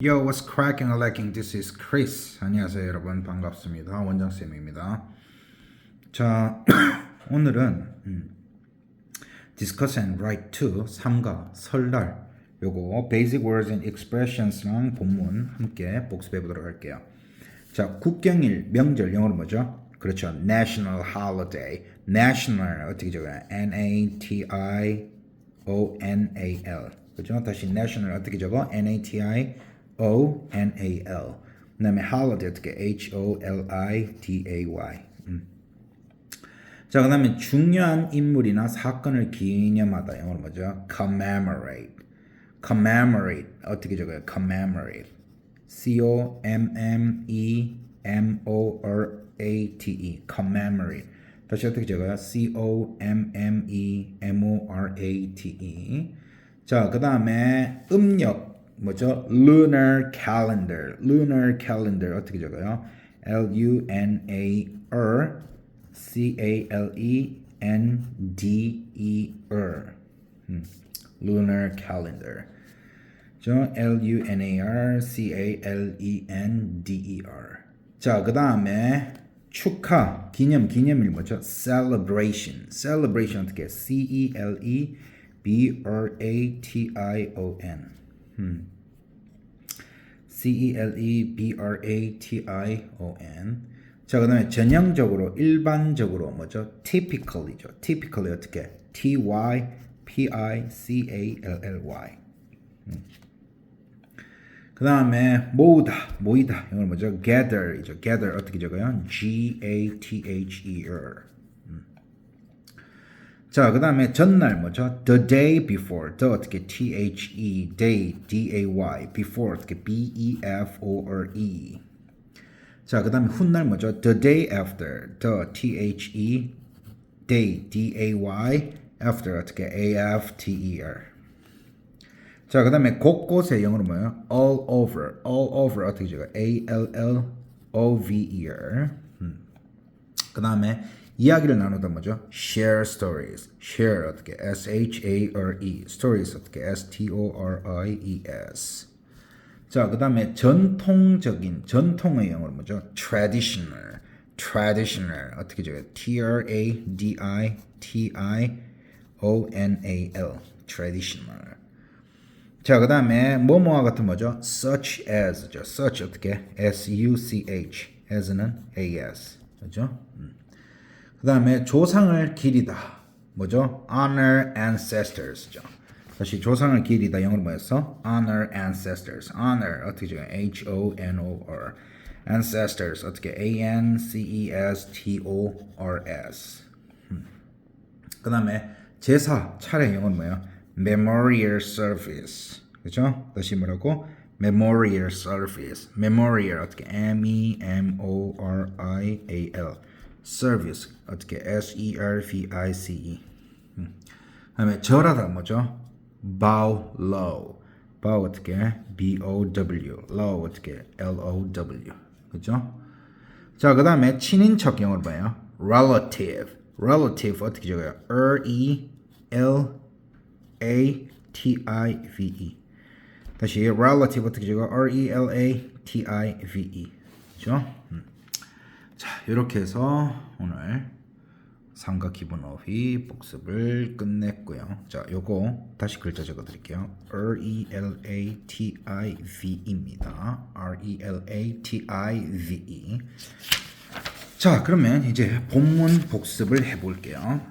Yo, what's cracking or lacking? This is Chris. 안녕하세요, 여러분. 반갑습니다. 원장쌤입니다. 자, 오늘은 음, discuss and write to 3가 설날 요거 basic words and expressions랑 본문 함께 복습해 보도록 할게요. 자, 국경일 명절 영어로 뭐죠? 그렇죠. national holiday. national 어떻게 적어요? N A T I O N A L. 그죠? 다시 national 어떻게 적어? N A T I O N A L. 그다음에 holiday 어떻게 H O L I D A Y. 음. 자, 그다음에 중요한 인물이나 사건을 기념하다 영어로 뭐죠? commemorate. commemorate 어떻게 적어요? commemorate. C O M M E M O R A T E commemorate. 다시 어떻게 적어요? C O M M E M O R A T E. 자, 그다음에 음력 뭐죠? lunar calendar. lunar calendar 어떻게 적어요? L U N A R C A L E N D E R. 음, lunar calendar. 저 L U N A R C A L E N D E R. 자, 그다음에 축하, 기념, 기념일 뭐죠? celebration. celebration 어떻게? 해? C E L E B R A T I O N. 음. C E L E B R A T I O N. 자, 그다음에 전형적으로 일반적으로 뭐죠? typically죠. typically 어떻게? 해? T Y P I C A L L Y. 그 다음에 모으다, 모이다. 이건 뭐죠? gather이죠. gather 어떻게 적어요? G A T H E R. 음. 자, 그 다음에 전날 뭐죠? The day before. The 어떻게 T H E day D A Y. Before 어떻게 B E F O R E. 자, 그 다음에 훗날 뭐죠? The day after. The T H E day D A Y. After 어떻게 A F T E R. 자, 그 다음에 곳곳에 영어로 뭐예요? all over, all over 어떻게 적어요? A L L O V E R. 음. 그 다음에 이야기를 나누다 뭐죠? share stories, share 어떻게? S H A R E, stories 어떻게? S T O R I E S. 자, 그 다음에 전통적인, 전통의 영어로 뭐죠? traditional, traditional 어떻게 적어요? T R A D I T I O N A L, traditional. 자, 그 다음에 뭐뭐와 같은 뭐죠? such as죠. such 어떻게? S-U-C-H. as는 A-S. 그죠? 음. 그 다음에 조상을 기리다. 뭐죠? honor ancestors죠. 다시 조상을 기리다. 영어로 뭐였어? honor ancestors. honor 어떻게 적어요? H-O-N-O-R. ancestors 어떻게? A-N-C-E-S-T-O-R-S. 그 다음에 제사, 차례 영어는 뭐예요? memorial service. 그죠? 다시 뭐라고? memorial service. memorial 어떻게? M E M O R I A L. service 어떻게? S E R V I C E. 음. 그다음에 절하다 뭐죠? bow low. bow 어떻게? B O W. low 어떻게? L O W. 그죠? 자, 그다음에 친인척 영어로 봐요. relative. relative 어떻게 적어요? R E L A T I V E. 다시 relative 어떻게 적어? R E L A T I V E. 그죠? 음. 자, 이렇게 해서 오늘 상가 기본 어휘 복습을 끝냈고요. 자, 요거 다시 글자 적어 드릴게요. R E L A T I V E입니다. R E L A T I V E. 자, 그러면 이제 본문 복습을 해 볼게요.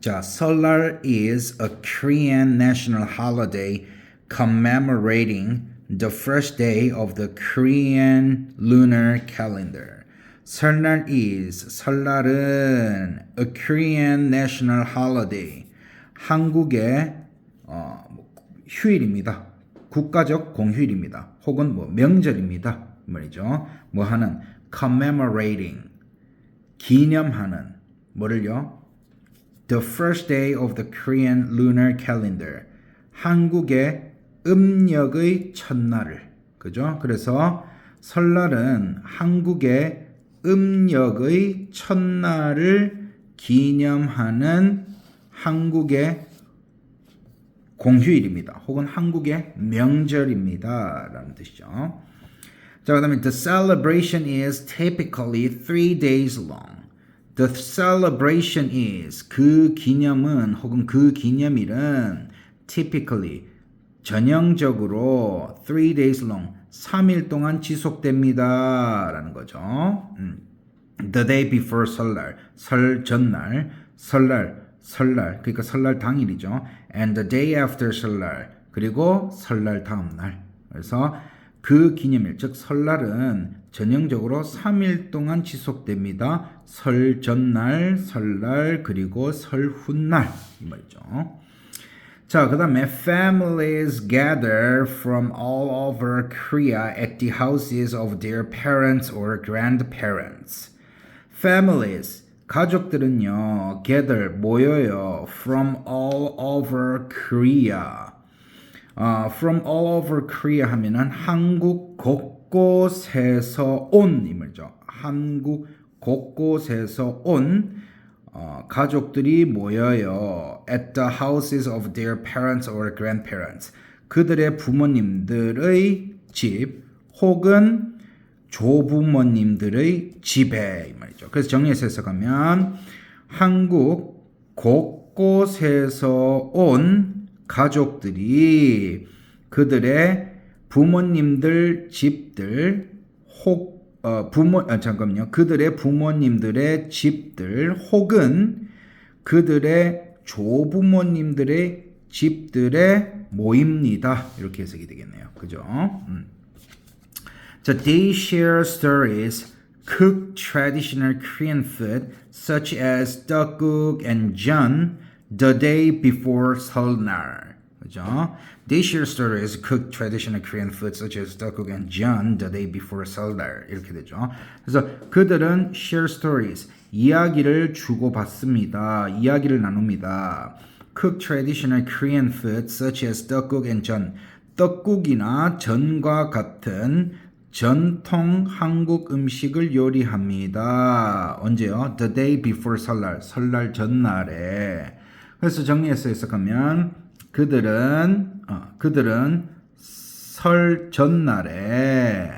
자, 설날 is a Korean national holiday commemorating the first day of the Korean lunar calendar. 설날 is 설날은 a Korean national holiday 한국의 어, 뭐, 휴일입니다. 국가적 공휴일입니다. 혹은 뭐 명절입니다. 이 말이죠. 뭐 하는 commemorating 기념하는 뭐를요? The first day of the Korean lunar calendar. 한국의 음력의 첫날을. 그죠? 그래서 설날은 한국의 음력의 첫날을 기념하는 한국의 공휴일입니다. 혹은 한국의 명절입니다. 라는 뜻이죠. 자, 그 다음에 the celebration is typically three days long. The celebration is 그 기념은 혹은 그 기념일은 typically 전형적으로 three days long 3일 동안 지속됩니다. 라는 거죠. 음. The day before 설날, 설 전날, 설날, 설날, 그러니까 설날 당일이죠. And the day after 설날, 그리고 설날 다음날. 그래서 그 기념일, 즉 설날은 전형적으로 3일 동안 지속됩니다. 설 전날, 설날, 그리고 설 훗날 이 말이죠. 자, 그 다음에 families gather from all over Korea at the houses of their parents or grandparents. families 가족들은요 gather 모여요 from all over Korea. 어, from all over Korea 하면은 한국 곳곳에서 온 이말이죠. 한국 곳곳에서 온 어, 가족들이 모여요. at the houses of their parents or grandparents. 그들의 부모님들의 집 혹은 조부모님들의 집에 이 말이죠. 그래서 정리해서 해석하면 한국 곳곳에서 온 가족들이 그들의 부모님들 집들 혹 어, 부모 아, 잠깐만요. 그들의 부모님들의 집들 혹은 그들의 조부모님들의 집들의 모입니다. 이렇게 해석이 되겠네요. 그죠? 음. 자, they share stories, cook traditional Korean food such as 떡국 and 전 the day before 설날. 그죠? They share stories, cook traditional Korean food such as 떡국 and 전 the day before 설날. 이렇게 되죠. 그래서 그들은 share stories, 이야기를 주고받습니다. 이야기를 나눕니다. Cook traditional Korean food such as 떡국 and 전. 떡국이나 전과 같은 전통 한국 음식을 요리합니다. 언제요? The day before 설날, 설날 전날에. 그래서 정리해서 해석하면 그들은 어, 그들은 설 전날에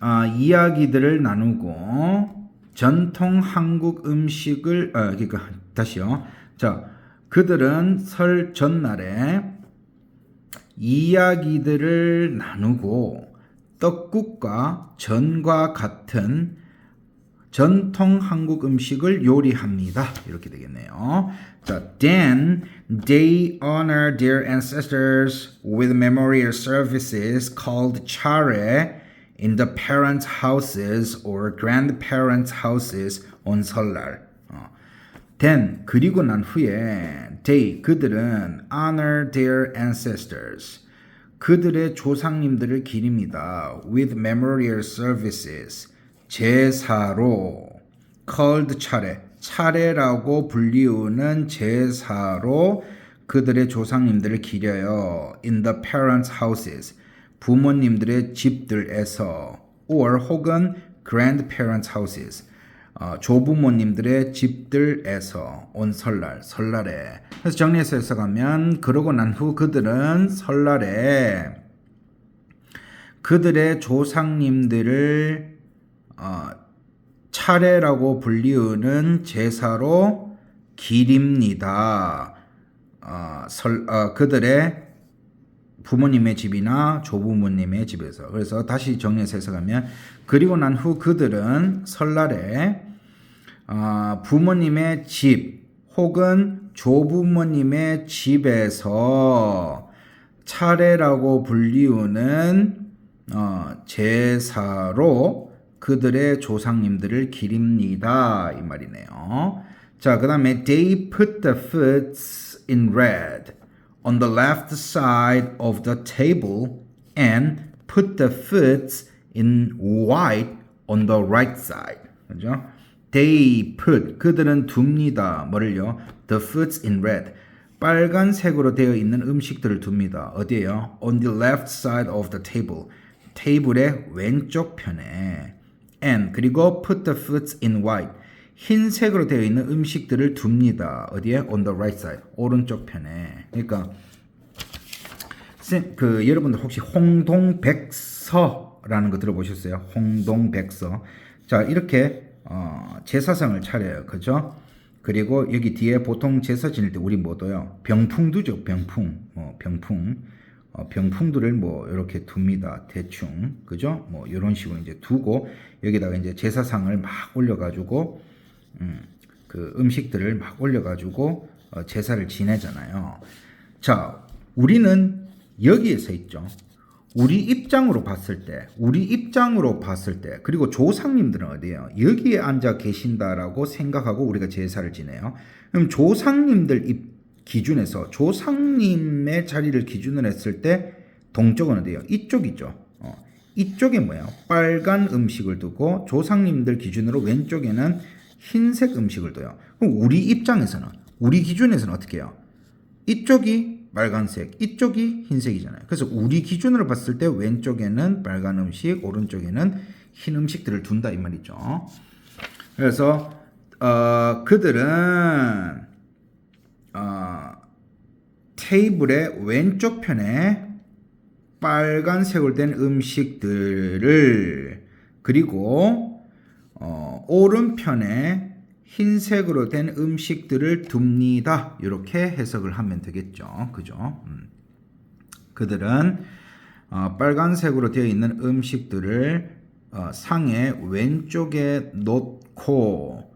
어, 이야기들을 나누고 전통 한국 음식을 어, 그러니까 다시요. 자, 그들은 설 전날에 이야기들을 나누고 떡국과 전과 같은 전통 한국 음식을 요리합니다. 이렇게 되겠네요. 자, then they honor their ancestors with memorial services called chare in the parents' houses or grandparents' houses on 설날. 어. then 그리고 난 후에 they 그들은 honor their ancestors 그들의 조상님들을 기립니다. with memorial services 제사로 called 차례 차례라고 불리우는 제사로 그들의 조상님들을 기려요. in the parents' houses 부모님들의 집들에서 or 혹은 grandparents' houses 어, 조부모님들의 집들에서 온 설날, 설날에. 그래서 정리해서 해석하면 그러고 난 후 그들은 설날에 그들의 조상님들을 어, 차례라고 불리우는 제사로 기립니다. 어, 설, 어, 그들의 부모님의 집이나 조부모님의 집에서. 그래서 다시 정리해서 해석하면 그리고 난 후 그들은 설날에 어, 부모님의 집 혹은 조부모님의 집에서 차례라고 불리우는 어, 제사로 그들의 조상님들을 기립니다. 이 말이네요. 자, 그 다음에 they put the foods in red. on the left side of the table and put the foods in white on the right side. 그죠? They put 그들은 둡니다. 뭐를요? The foods in red. 빨간색으로 되어 있는 음식들을 둡니다. 어디에요? On the left side of the table. 테이블의 왼쪽 편에. And 그리고 put the foods in white. 흰색으로 되어 있는 음식들을 둡니다. 어디에? On the right side. 오른쪽 편에. 그러니까 쌤, 그 여러분들 혹시 홍동백서라는 거 들어보셨어요? 홍동백서. 자 이렇게 어, 제사상을 차려요, 그죠? 그리고 여기 뒤에 보통 제사 지낼 때 우리 뭐도요? 병풍 두죠, 병풍. 뭐 병풍. 어, 병풍들을 뭐 이렇게 둡니다. 대충, 그죠? 뭐 이런 식으로 이제 두고 여기다가 이제 제사상을 막 올려가지고 음, 그 음식들을 막 올려가지고 어, 제사를 지내잖아요. 자, 우리는 여기에 서 있죠. 우리 입장으로 봤을 때, 우리 입장으로 봤을 때, 그리고 조상님들은 어디에요? 여기에 앉아 계신다라고 생각하고 우리가 제사를 지내요. 그럼 조상님들 입 기준에서 조상님의 자리를 기준으로 했을 때 동쪽은 어디예요? 이쪽이죠. 어, 이쪽에 뭐예요? 빨간 음식을 두고 조상님들 기준으로 왼쪽에는 흰색 음식을 둬요. 그럼 우리 입장에서는 우리 기준에서는 어떻게 해요? 이쪽이 빨간색, 이쪽이 흰색이잖아요. 그래서 우리 기준으로 봤을 때 왼쪽에는 빨간 음식, 오른쪽에는 흰 음식들을 둔다 이 말이죠. 그래서 어, 그들은 어, 테이블의 왼쪽 편에 빨간색으로 된 음식들을 그리고 어, 오른편에 흰색으로 된 음식들을 둡니다. 이렇게 해석을 하면 되겠죠. 그죠? 음. 그들은 어, 빨간색으로 되어 있는 음식들을 어, 상의 왼쪽에 놓고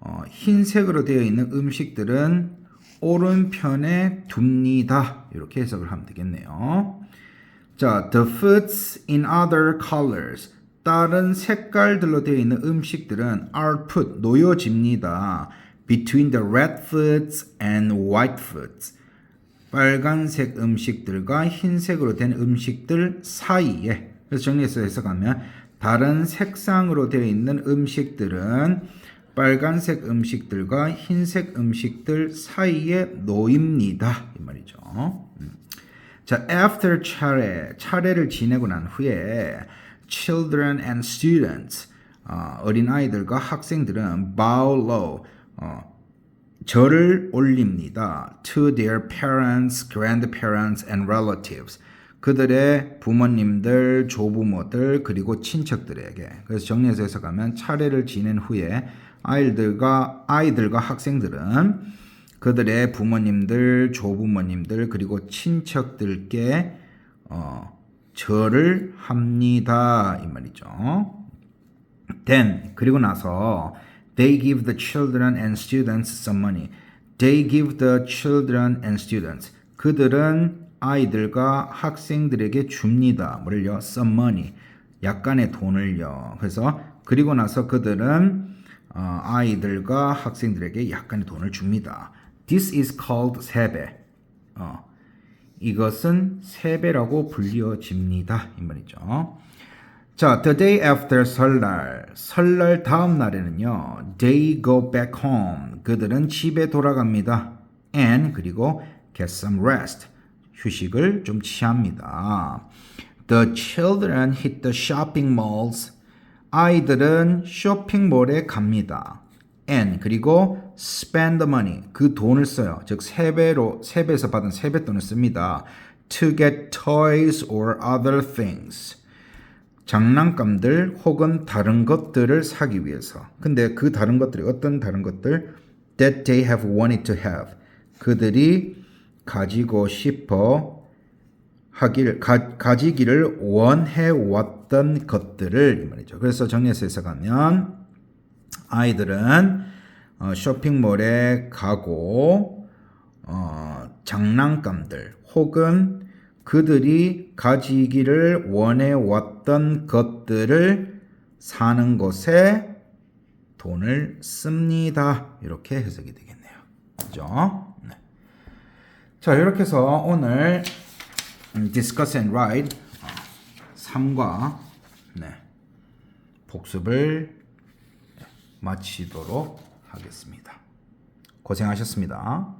어, 흰색으로 되어 있는 음식들은 오른편에 둡니다. 이렇게 해석을 하면 되겠네요. 자, the foods in other colors. 다른 색깔들로 되어 있는 음식들은 are put 놓여집니다. between the red foods and white foods. 빨간색 음식들과 흰색으로 된 음식들 사이에 그래서 정리해서 해석하면 다른 색상으로 되어 있는 음식들은 빨간색 음식들과 흰색 음식들 사이에 놓입니다. 이 말이죠. 음. 자, after 차례, 차례를 지내고 난 후에 children and students, 어, 어린아이들과 학생들은 bow low, 어, 절을 올립니다. to their parents, grandparents and relatives. 그들의 부모님들, 조부모들, 그리고 친척들에게. 그래서 정리해서 해석하면 차례를 지낸 후에 아이들과 아이들과 학생들은 그들의 부모님들, 조부모님들 그리고 친척들께 어, 절을 합니다 이 말이죠. Then 그리고 나서 they give the children and students some money. They give the children and students. 그들은 아이들과 학생들에게 줍니다. 뭐를요? Some money. 약간의 돈을요. 그래서 그리고 나서 그들은 어, 아이들과 학생들에게 약간의 돈을 줍니다. This is called 세배. 어, 이것은 세배라고 불려집니다. 이 말이죠. 자, the day after 설날, 설날 다음 날에는요, they go back home. 그들은 집에 돌아갑니다. and 그리고 get some rest. 휴식을 좀 취합니다. The children hit the shopping malls. 아이들은 쇼핑몰에 갑니다. and 그리고 spend the money 그 돈을 써요. 즉 세배로 세배에서 받은 세뱃돈을 씁니다. to get toys or other things. 장난감들 혹은 다른 것들을 사기 위해서. 근데 그 다른 것들이 어떤 다른 것들? that they have wanted to have. 그들이 가지고 싶어 하길 가, 가지기를 원해 왔던 것들을 이 말이죠. 그래서 정리해서 해석하면 아이들은 어, 쇼핑몰에 가고 어, 장난감들 혹은 그들이 가지기를 원해 왔던 것들을 사는 것에 돈을 씁니다. 이렇게 해석이 되겠네요. 그죠? 네. 자, 이렇게 해서 오늘 음, discuss and write 3과 네, 복습을 마치도록 하겠습니다. 고생하셨습니다.